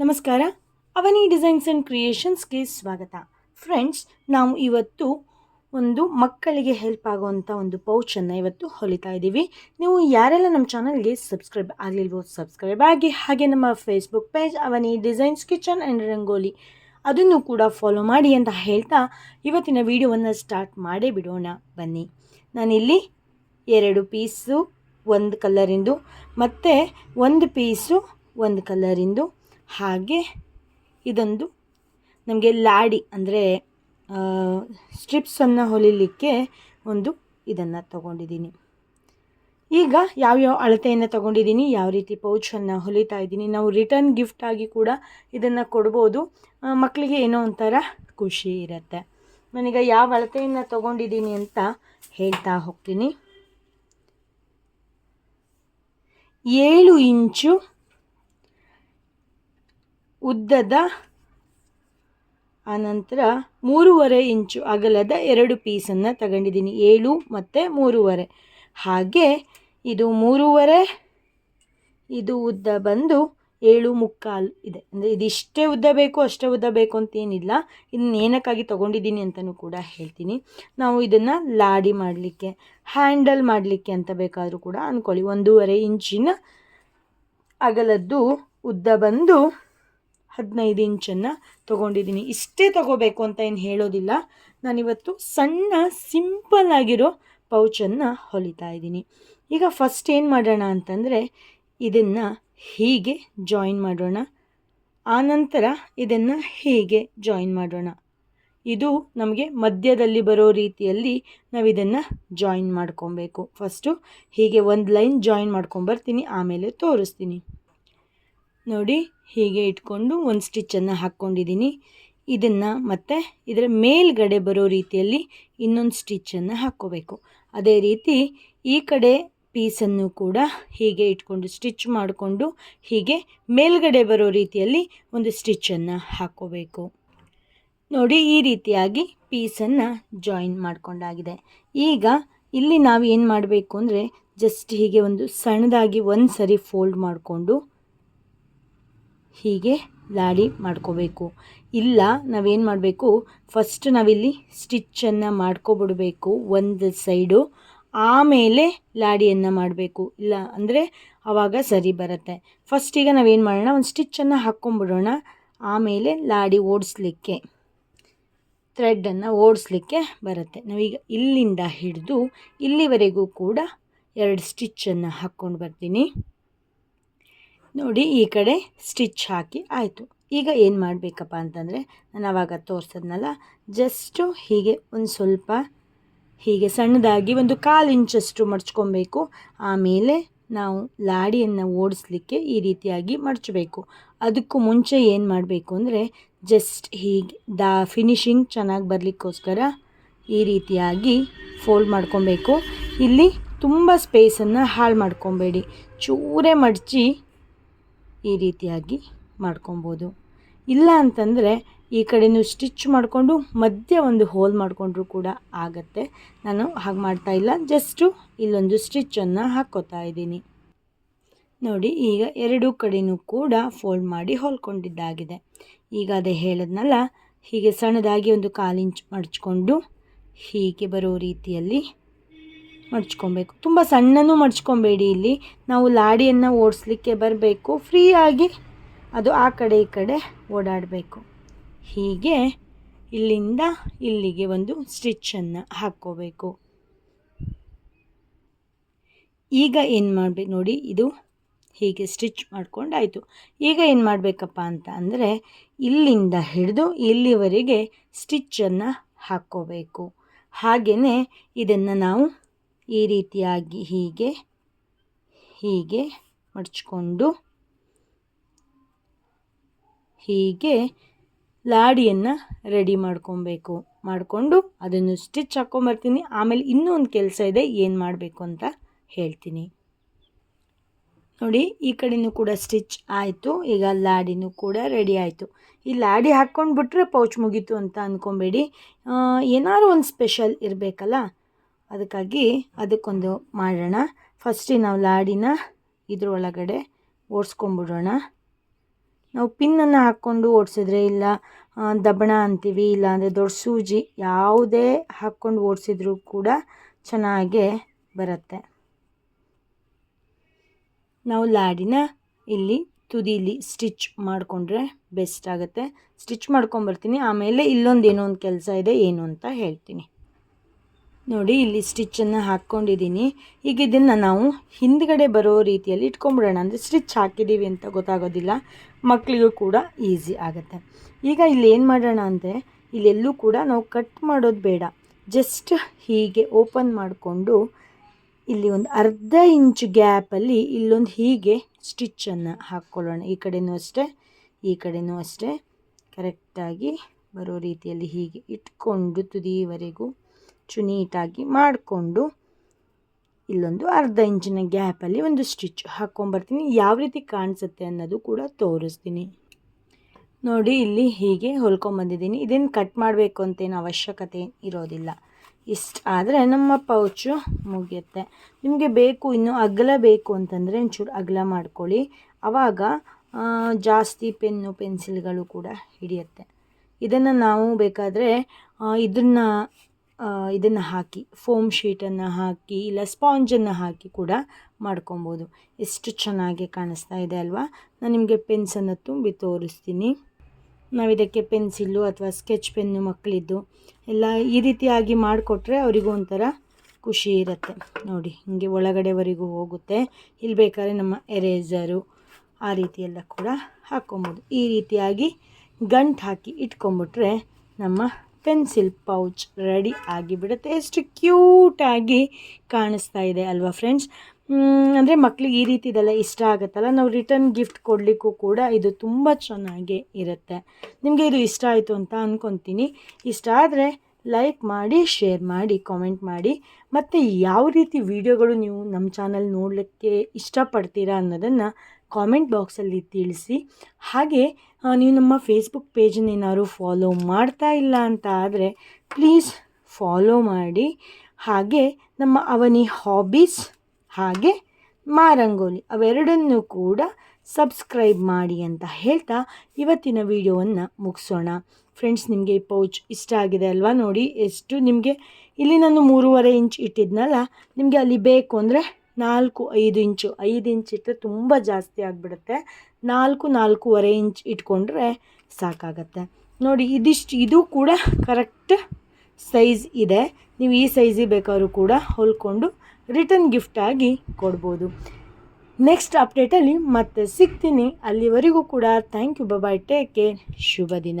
ನಮಸ್ಕಾರ. ಅವನಿ designs and ಕ್ರಿಯೇಷನ್ಸ್ಗೆ ಸ್ವಾಗತ. Friends, ನಾವು ಇವತ್ತು ಒಂದು ಮಕ್ಕಳಿಗೆ ಹೆಲ್ಪ್ ಆಗುವಂಥ ಒಂದು ಪೌಚನ್ನು ಇವತ್ತು ಹೊಲಿತಾ ಇದ್ದೀವಿ ನೀವು ಯಾರೆಲ್ಲ ನಮ್ಮ ಚಾನಲ್ಗೆ ಸಬ್ಸ್ಕ್ರೈಬ್ ಆಗಲಿಲ್ವೋ ಸಬ್ಸ್ಕ್ರೈಬ್ ಆಗಿ, ಹಾಗೆ ನಮ್ಮ Facebook page Avani designs kitchen and rangoli ಅದನ್ನು ಕೂಡ ಫಾಲೋ ಮಾಡಿ ಅಂತ ಹೇಳ್ತಾ ಇವತ್ತಿನ ವಿಡಿಯೋವನ್ನು ಸ್ಟಾರ್ಟ್ ಮಾಡೇ ಬಿಡೋಣ. ಬನ್ನಿ. ನಾನಿಲ್ಲಿ ಎರಡು ಪೀಸು ಒಂದು ಕಲರಿಂದು ಮತ್ತು ಒಂದು ಪೀಸು ಒಂದು ಕಲರಿಂದು ಹಾಗೆ ಇದೊಂದು ನಮಗೆ ಲಾಡಿ ಅಂದರೆ ಸ್ಟ್ರಿಪ್ಸನ್ನು ಹೊಲಿಲಿಕ್ಕೆ ಒಂದು ಇದನ್ನು ತಗೊಂಡಿದ್ದೀನಿ. ಈಗ ಯಾವ್ಯಾವ ಅಳತೆಯನ್ನು ತಗೊಂಡಿದ್ದೀನಿ, ಯಾವ ರೀತಿ ಪೌಚನ್ನು ಹೊಲಿತಾ ಇದ್ದೀನಿ, ನಾವು ರಿಟರ್ನ್ ಗಿಫ್ಟ್ ಆಗಿ ಕೂಡ ಇದನ್ನು ಕೊಡ್ಬೋದು. ಮಕ್ಕಳಿಗೆ ಏನೋ ಒಂಥರ ಖುಷಿ ಇರುತ್ತೆ. ನಾನೀಗ ಯಾವ ಅಳತೆಯನ್ನು ತಗೊಂಡಿದ್ದೀನಿ ಅಂತ ಹೇಳ್ತಾ ಹೋಗ್ತೀನಿ. ಏಳು ಇಂಚು ಉದ್ದದ ಆನಂತರ ಮೂರುವರೆ ಇಂಚು ಅಗಲದ ಎರಡು ಪೀಸನ್ನು ತಗೊಂಡಿದ್ದೀನಿ. ಏಳು ಮತ್ತು ಮೂರುವರೆ. ಹಾಗೆ ಇದು ಮೂರುವರೆ, ಇದು ಉದ್ದ ಬಂದು ಏಳು ಮುಕ್ಕಾಲು ಇದೆ. ಅಂದರೆ ಇದಿಷ್ಟೇ ಉದ್ದ ಬೇಕು, ಅಷ್ಟೇ ಉದ್ದ ಬೇಕು ಅಂತೇನಿಲ್ಲ ಇದನ್ನ ಏನಕ್ಕಾಗಿ ತೊಗೊಂಡಿದ್ದೀನಿ ಅಂತಲೂ ಕೂಡ ಹೇಳ್ತೀನಿ. ನಾವು ಇದನ್ನು ಲಾಡಿ ಮಾಡಲಿಕ್ಕೆ, ಹ್ಯಾಂಡಲ್ ಮಾಡಲಿಕ್ಕೆ ಅಂತ ಬೇಕಾದರೂ ಕೂಡ ಅಂದ್ಕೊಳ್ಳಿ ಒಂದೂವರೆ ಇಂಚಿನ ಅಗಲದ್ದು ಉದ್ದ ಬಂದು ಹದಿನೈದು ಇಂಚನ್ನು ತೊಗೊಂಡಿದ್ದೀನಿ. ಇಷ್ಟೇ ತಗೋಬೇಕು ಅಂತ ಏನು ಹೇಳೋದಿಲ್ಲ. ನಾನಿವತ್ತು ಸಣ್ಣ ಸಿಂಪಲ್ ಆಗಿರೋ ಪೌಚನ್ನು ಹೊಲಿತಾ ಇದ್ದೀನಿ. ಈಗ ಫಸ್ಟ್ ಏನು ಮಾಡೋಣ ಅಂತಂದರೆ ಇದನ್ನು ಹೀಗೆ ಜಾಯಿನ್ ಮಾಡೋಣ. ಆನಂತರ ಇದನ್ನು ಹೀಗೆ ಜಾಯಿನ್ ಮಾಡೋಣ. ಇದು ನಮಗೆ ಮಧ್ಯದಲ್ಲಿ ಬರೋ ರೀತಿಯಲ್ಲಿ ನಾವು ಇದನ್ನು ಜಾಯಿನ್ ಮಾಡ್ಕೊಬೇಕು. ಫಸ್ಟು ಹೀಗೆ ಒಂದು ಲೈನ್ ಜಾಯಿನ್ ಮಾಡ್ಕೊಂಬರ್ತೀನಿ, ಆಮೇಲೆ ತೋರಿಸ್ತೀನಿ. ನೋಡಿ, ಹೀಗೆ ಇಟ್ಕೊಂಡು ಒಂದು ಸ್ಟಿಚ್ಚನ್ನು ಹಾಕ್ಕೊಂಡಿದ್ದೀನಿ ಇದನ್ನು ಮತ್ತೆ ಇದರ ಮೇಲ್ಗಡೆ ಬರೋ ರೀತಿಯಲ್ಲಿ ಇನ್ನೊಂದು ಸ್ಟಿಚ್ಚನ್ನು ಹಾಕ್ಕೋಬೇಕು. ಅದೇ ರೀತಿ ಈ ಕಡೆ ಪೀಸನ್ನು ಕೂಡ ಹೀಗೆ ಇಟ್ಕೊಂಡು ಸ್ಟಿಚ್ ಮಾಡಿಕೊಂಡು ಹೀಗೆ ಮೇಲ್ಗಡೆ ಬರೋ ರೀತಿಯಲ್ಲಿ ಒಂದು ಸ್ಟಿಚ್ಚನ್ನು ಹಾಕ್ಕೋಬೇಕು. ನೋಡಿ, ಈ ರೀತಿಯಾಗಿ ಪೀಸನ್ನು ಜಾಯಿನ್ ಮಾಡ್ಕೊಂಡಾಗಿದೆ. ಈಗ ಇಲ್ಲಿ ನಾವು ಏನು ಮಾಡಬೇಕು ಅಂದರೆ ಜಸ್ಟ್ ಹೀಗೆ ಒಂದು ಸಣ್ಣದಾಗಿ ಒಂದು ಸರಿ ಫೋಲ್ಡ್ ಮಾಡಿಕೊಂಡು ಹೀಗೆ ಲಾಡಿ ಮಾಡ್ಕೋಬೇಕು. ಇಲ್ಲ, ನಾವೇನು ಮಾಡಬೇಕು? ಫಸ್ಟ್ ನಾವಿಲ್ಲಿ ಸ್ಟಿಚ್ಚನ್ನು ಮಾಡ್ಕೊಬಿಡಬೇಕು ಒಂದು ಸೈಡು ಆಮೇಲೆ ಲಾಡಿಯನ್ನು ಮಾಡಬೇಕು. ಇಲ್ಲ ಅಂದರೆ ಆವಾಗ ಸರಿ ಬರುತ್ತೆ. ಫಸ್ಟ್ ಈಗ ನಾವೇನು ಮಾಡೋಣ? ಒಂದು ಸ್ಟಿಚ್ಚನ್ನು ಹಾಕ್ಕೊಂಬಿಡೋಣ. ಆಮೇಲೆ ಲಾಡಿ ಓಡಿಸ್ಲಿಕ್ಕೆ ಥ್ರೆಡ್ಡನ್ನು ಓಡಿಸ್ಲಿಕ್ಕೆ ಬರುತ್ತೆ. ನಾವೀಗ ಇಲ್ಲಿಂದ ಹಿಡಿದು ಇಲ್ಲಿವರೆಗೂ ಕೂಡ ಎರಡು ಸ್ಟಿಚ್ಚನ್ನು ಹಾಕ್ಕೊಂಡು ಬರ್ತೀನಿ. ನೋಡಿ ಈ ಕಡೆ ಸ್ಟಿಚ್ ಹಾಕಿ ಆಯಿತು. ಈಗ ಏನು ಮಾಡಬೇಕಪ್ಪ ಅಂತಂದರೆ ನಾನು ಆವಾಗ ತೋರಿಸಿದ್ನಲ್ಲ ಜಸ್ಟು ಹೀಗೆ ಒಂದು ಸ್ವಲ್ಪ ಹೀಗೆ ಸಣ್ಣದಾಗಿ ಒಂದು ಕಾಲು ಇಂಚಷ್ಟು ಮಡ್ಚ್ಕೊಬೇಕು. ಆಮೇಲೆ ನಾವು ಲಾಡಿಯನ್ನು ಓಡಿಸ್ಲಿಕ್ಕೆ ಈ ರೀತಿಯಾಗಿ ಮಡಚಬೇಕು. ಅದಕ್ಕೂ ಮುಂಚೆ ಏನು ಮಾಡಬೇಕು ಅಂದರೆ ಜಸ್ಟ್ ಹೀಗೆ ದಾ ಫಿನಿಶಿಂಗ್ ಚೆನ್ನಾಗಿ ಬರಲಿಕ್ಕೋಸ್ಕರ ಈ ರೀತಿಯಾಗಿ ಫೋಲ್ಡ್ ಮಾಡ್ಕೊಬೇಕು. ಇಲ್ಲಿ ತುಂಬ ಸ್ಪೇಸನ್ನು ಹಾಳು ಮಾಡ್ಕೊಬೇಡಿ. ಚೂರೇ ಮಡಚಿ ಈ ರೀತಿಯಾಗಿ ಮಾಡ್ಕೊಬೋದು. ಇಲ್ಲ ಅಂತಂದರೆ ಈ ಕಡೆಯೂ ಸ್ಟಿಚ್ ಮಾಡಿಕೊಂಡು ಮಧ್ಯ ಒಂದು ಹೋಲ್ ಮಾಡಿಕೊಂಡ್ರೂ ಕೂಡ ಆಗತ್ತೆ. ನಾನು ಹಾಗೆ ಮಾಡ್ತಾ ಇಲ್ಲ ಜಸ್ಟು ಇಲ್ಲೊಂದು ಸ್ಟಿಚ್ಚನ್ನು ಹಾಕ್ಕೋತಾ ಇದ್ದೀನಿ. ನೋಡಿ, ಈಗ ಎರಡೂ ಕಡೆಯೂ ಕೂಡ ಫೋಲ್ಡ್ ಮಾಡಿ ಹೊಲ್ಕೊಂಡಿದ್ದಾಗಿದೆ. ಈಗ ಅದೇ ಹೇಳಿದ್ನಲ್ಲ, ಹೀಗೆ ಸಣ್ಣದಾಗಿ ಒಂದು ಕಾಲಿಂಚ್ ಮಡ್ಚ್ಕೊಂಡು ಹೀಗೆ ಬರೋ ರೀತಿಯಲ್ಲಿ ಮಡ್ಚ್ಕೊಬೇಕು. ತುಂಬ ಸಣ್ಣನೂ ಮಡ್ಚ್ಕೊಬೇಡಿ ಇಲ್ಲಿ. ನಾವು ಲಾಡಿಯನ್ನು ಓಡಿಸ್ಲಿಕ್ಕೆ ಬರಬೇಕು. ಫ್ರೀಯಾಗಿ ಅದು ಆ ಕಡೆ ಈ ಕಡೆ ಓಡಾಡಬೇಕು. ಹೀಗೆ ಇಲ್ಲಿಂದ ಇಲ್ಲಿಗೆ ಒಂದು ಸ್ಟಿಚ್ಚನ್ನು ಹಾಕ್ಕೋಬೇಕು. ಈಗ ಏನು ಮಾಡಬೇಕು ನೋಡಿ ಇದು ಹೀಗೆ ಸ್ಟಿಚ್ ಮಾಡ್ಕೊಂಡಾಯಿತು. ಈಗ ಏನು ಮಾಡಬೇಕಪ್ಪ ಅಂತ ಅಂದರೆ ಇಲ್ಲಿಂದ ಹಿಡಿದು ಇಲ್ಲಿವರೆಗೆ ಸ್ಟಿಚ್ಚನ್ನು ಹಾಕ್ಕೋಬೇಕು. ಹಾಗೆಯೇ ಇದನ್ನು ನಾವು ಈ ರೀತಿಯಾಗಿ ಹೀಗೆ ಹೀಗೆ ಮಡಚ್ಕೊಂಡು, ಹೀಗೆ ಲಾಡಿಯನ್ನು ರೆಡಿ ಮಾಡ್ಕೊಬೇಕು. ಮಾಡಿಕೊಂಡು ಅದನ್ನು ಸ್ಟಿಚ್ ಹಾಕ್ಕೊಂಬರ್ತೀನಿ ಆಮೇಲೆ ಇನ್ನೂ ಒಂದು ಕೆಲಸ ಇದೆ, ಏನು ಮಾಡಬೇಕು ಅಂತ ಹೇಳ್ತೀನಿ. ನೋಡಿ, ಈ ಕಡೆಯೂ ಕೂಡ ಸ್ಟಿಚ್ ಆಯಿತು, ಈಗ ಲಾಡಿನೂ ಕೂಡ ರೆಡಿ ಆಯಿತು. ಈ ಲಾಡಿ ಹಾಕ್ಕೊಂಡು ಬಿಟ್ರೆ ಪೌಚ್ ಮುಗೀತು ಅಂತ ಅಂದ್ಕೊಬೇಡಿ ಏನಾದ್ರು ಒಂದು ಸ್ಪೆಷಲ್ ಇರಬೇಕಲ್ಲ ಅದಕ್ಕಾಗಿ ಅದಕ್ಕೊಂದು ಮಾಡೋಣ. ಫಸ್ಟಿಗೆ ನಾವು ಲಾಡಿನ ಇದರೊಳಗಡೆ ಓಡಿಸ್ಕೊಂಬಿಡೋಣ ನಾವು ಪಿನ್ನನ್ನು ಹಾಕ್ಕೊಂಡು ಓಡಿಸಿದ್ರೆ ಇಲ್ಲ ದಬಣ ಅಂತೀವಿ ಇಲ್ಲ ಅಂದರೆ ದೊಡ್ಡ ಸೂಜಿ ಯಾವುದೇ ಹಾಕ್ಕೊಂಡು ಓಡಿಸಿದ್ರೂ ಕೂಡ ಚೆನ್ನಾಗೇ ಬರುತ್ತೆ. ನಾವು ಲಾಡಿನ ಇಲ್ಲಿ ತುದಿಲಿ ಸ್ಟಿಚ್ ಮಾಡಿಕೊಂಡ್ರೆ ಬೆಸ್ಟ್ ಆಗುತ್ತೆ. ಸ್ಟಿಚ್ ಮಾಡ್ಕೊಂಬರ್ತೀನಿ ಆಮೇಲೆ ಇಲ್ಲೊಂದು ಏನೋ ಒಂದು ಕೆಲಸ ಇದೆ, ಏನು ಅಂತ ಹೇಳ್ತೀನಿ. ನೋಡಿ, ಇಲ್ಲಿ ಸ್ಟಿಚ್ಚನ್ನು ಹಾಕ್ಕೊಂಡಿದ್ದೀನಿ. ಈಗ ಇದನ್ನು ನಾವು ಹಿಂದ್ಗಡೆ ಬರೋ ರೀತಿಯಲ್ಲಿ ಇಟ್ಕೊಂಬಿಡೋಣ ಅಂದರೆ ಸ್ಟಿಚ್ ಹಾಕಿದ್ದೀವಿ ಅಂತ ಗೊತ್ತಾಗೋದಿಲ್ಲ. ಮಕ್ಕಳಿಗೂ ಕೂಡ ಈಸಿ ಆಗುತ್ತೆ. ಈಗ ಇಲ್ಲಿ ಏನು ಮಾಡೋಣ ಅಂದರೆ ಇಲ್ಲೆಲ್ಲೂ ಕೂಡ ನಾವು ಕಟ್ ಮಾಡೋದು ಬೇಡ. ಜಸ್ಟ್ ಹೀಗೆ ಓಪನ್ ಮಾಡಿಕೊಂಡು ಇಲ್ಲಿ ಒಂದು ಅರ್ಧ ಇಂಚ್ ಗ್ಯಾಪಲ್ಲಿ ಇಲ್ಲೊಂದು ಹೀಗೆ ಸ್ಟಿಚ್ಚನ್ನು ಹಾಕ್ಕೊಳ್ಳೋಣ. ಈ ಕಡೆನೂ ಅಷ್ಟೇ, ಈ ಕಡೆನೂ ಅಷ್ಟೇ. ಕರೆಕ್ಟಾಗಿ ಬರೋ ರೀತಿಯಲ್ಲಿ ಹೀಗೆ ಇಟ್ಕೊಂಡು ತುದಿವರೆಗೂ ಚುನೀಟಾಗಿ ಮಾಡಿಕೊಂಡು ಇಲ್ಲೊಂದು ಅರ್ಧ ಇಂಚಿನ ಗ್ಯಾಪಲ್ಲಿ ಒಂದು ಸ್ಟಿಚ್ ಹಾಕ್ಕೊಂಬರ್ತೀನಿ. ಯಾವ ರೀತಿ ಕಾಣಿಸುತ್ತೆ ಅನ್ನೋದು ಕೂಡ ತೋರಿಸ್ತೀನಿ. ನೋಡಿ, ಇಲ್ಲಿ ಹೀಗೆ ಹೊಲ್ಕೊಂಬಂದಿದ್ದೀನಿ. ಇದನ್ನು ಕಟ್ ಮಾಡಬೇಕು ಅಂತೇನು ಅವಶ್ಯಕತೆ ಇರೋದಿಲ್ಲ. ಇಷ್ಟು ಆದರೆ ನಮ್ಮ ಪೌಚು ಮುಗಿಯುತ್ತೆ. ನಿಮಗೆ ಬೇಕು, ಇನ್ನು ಅಗಲ ಬೇಕು ಅಂತಂದರೆ ಒಂಚೂರು ಅಗಲ ಮಾಡ್ಕೊಳ್ಳಿ. ಆವಾಗ ಜಾಸ್ತಿ ಪೆನ್ನು, ಪೆನ್ಸಿಲ್ಗಳು ಕೂಡ ಹಿಡಿಯುತ್ತೆ. ಇದನ್ನು ನಾವು ಬೇಕಾದರೆ ಇದನ್ನು ಇದನ್ನು ಹಾಕಿ, ಫೋಮ್ ಶೀಟನ್ನು ಹಾಕಿ, ಇಲ್ಲ ಸ್ಪಾಂಜನ್ನು ಹಾಕಿ ಕೂಡ ಮಾಡ್ಕೊಬೋದು. ಎಷ್ಟು ಚೆನ್ನಾಗಿ ಕಾಣಿಸ್ತಾ ಇದೆ ಅಲ್ವಾ? ನಾನು ನಿಮಗೆ ಪೆನ್ಸನ್ನು ತುಂಬಿ ತೋರಿಸ್ತೀನಿ. ನಾವು ಇದಕ್ಕೆ ಪೆನ್ಸಿಲ್ಲು ಅಥವಾ ಸ್ಕೆಚ್ ಪೆನ್ನು ಮಕ್ಕಳಿದ್ದು ಎಲ್ಲ ಈ ರೀತಿಯಾಗಿ ಮಾಡಿಕೊಟ್ರೆ ಅವರಿಗೂ ಒಂಥರ ಖುಷಿ ಇರುತ್ತೆ. ನೋಡಿ, ಹಿಂಗೆ ಒಳಗಡೆವರೆಗೂ ಹೋಗುತ್ತೆ. ಇಲ್ಲಿ ಬೇಕಾದ್ರೆ ನಮ್ಮ ಎರೇಸರು ಆ ರೀತಿಯೆಲ್ಲ ಕೂಡ ಹಾಕ್ಕೊಬೋದು ಈ ರೀತಿಯಾಗಿ ಗಂಟು ಹಾಕಿ ಇಟ್ಕೊಂಬಿಟ್ರೆ ನಮ್ಮ ಪೆನ್ಸಿಲ್ ಪೌಚ್ ರೆಡಿ ಆಗಿಬಿಡುತ್ತೆ. ಎಷ್ಟು ಕ್ಯೂಟಾಗಿ ಕಾಣಿಸ್ತಾ ಇದೆ ಅಲ್ವಾ ಫ್ರೆಂಡ್ಸ್? ಅಂದರೆ ಮಕ್ಳಿಗೆ ಈ ರೀತಿದೆಲ್ಲ ಇಷ್ಟ ಆಗುತ್ತಲ್ಲ? ನಾವು ರಿಟರ್ನ್ ಗಿಫ್ಟ್ ಕೊಡಲಿಕ್ಕೂ ಕೂಡ ಇದು ತುಂಬ ಚೆನ್ನಾಗಿ ಇರುತ್ತೆ. ನಿಮಗೆ ಇದು ಇಷ್ಟ ಆಯಿತು ಅಂತ ಅಂದ್ಕೊತೀನಿ ಇಷ್ಟ ಆದರೆ ಲೈಕ್ ಮಾಡಿ ಶೇರ್ ಮಾಡಿ ಕಾಮೆಂಟ್ ಮಾಡಿ. ಮತ್ತು ಯಾವ ರೀತಿ ವಿಡಿಯೋಗಳು ನೀವು ನಮ್ಮ ಚಾನಲ್ ನೋಡಲಿಕ್ಕೆ ಇಷ್ಟಪಡ್ತೀರಾ ಅನ್ನೋದನ್ನು ಕಾಮೆಂಟ್ ಬಾಕ್ಸಲ್ಲಿ ತಿಳಿಸಿ. ಹಾಗೆ ನೀವು ನಮ್ಮ ಫೇಸ್ಬುಕ್ ಪೇಜನ್ನ ಏನಾದರೂ ಫಾಲೋ ಮಾಡ್ತಾ ಇಲ್ಲ ಅಂತ ಆದರೆ ಪ್ಲೀಸ್ ಫಾಲೋ ಮಾಡಿ. ಹಾಗೆ ನಮ್ಮ ಅವನಿ ಹಾಬೀಸ್ ಹಾಗೆ ಮಾರಂಗೋಲಿ ಅವೆರಡನ್ನೂ ಕೂಡ ಸಬ್ಸ್ಕ್ರೈಬ್ ಮಾಡಿ ಅಂತ ಹೇಳ್ತಾ ಇವತ್ತಿನ ವಿಡಿಯೋವನ್ನು ಮುಗಿಸೋಣ. ಫ್ರೆಂಡ್ಸ್ ನಿಮಗೆ ಈ ಪೌಚ್ ಇಷ್ಟ ಆಗಿದೆ ಅಲ್ವಾ ನೋಡಿ, ಎಷ್ಟು ನಿಮಗೆ, ಇಲ್ಲಿ ನಾನು ಮೂರುವರೆ ಇಂಚ್ ಇಟ್ಟಿದ್ನಲ್ಲ, ನಿಮಗೆ ಅಲ್ಲಿ ಬೇಕು ಅಂದರೆ ನಾಲ್ಕು ಐದು ಇಂಚು ಐದು ಇಂಚ್ ಇಟ್ಟರೆ ತುಂಬ ಜಾಸ್ತಿ ಆಗಿಬಿಡುತ್ತೆ. ನಾಲ್ಕು, ನಾಲ್ಕೂವರೆ ಇಂಚ್ ಇಟ್ಕೊಂಡ್ರೆ ಸಾಕಾಗತ್ತೆ. ನೋಡಿ, ಇದಿಷ್ಟು, ಇದು ಕೂಡ ಕರೆಕ್ಟ್ ಸೈಜ್ ಇದೆ. ನೀವು ಈ ಸೈಜಿಗೆ ಬೇಕಾದ್ರೂ ಕೂಡ ಹೊಲ್ಕೊಂಡು ರಿಟರ್ನ್ ಗಿಫ್ಟಾಗಿ ಕೊಡ್ಬೋದು. ನೆಕ್ಸ್ಟ್ ಅಪ್ಡೇಟಲ್ಲಿ ಮತ್ತೆ ಸಿಗ್ತೀನಿ. ಅಲ್ಲಿವರೆಗೂ ಕೂಡ thank you bye bye take care ಶುಭ ದಿನ.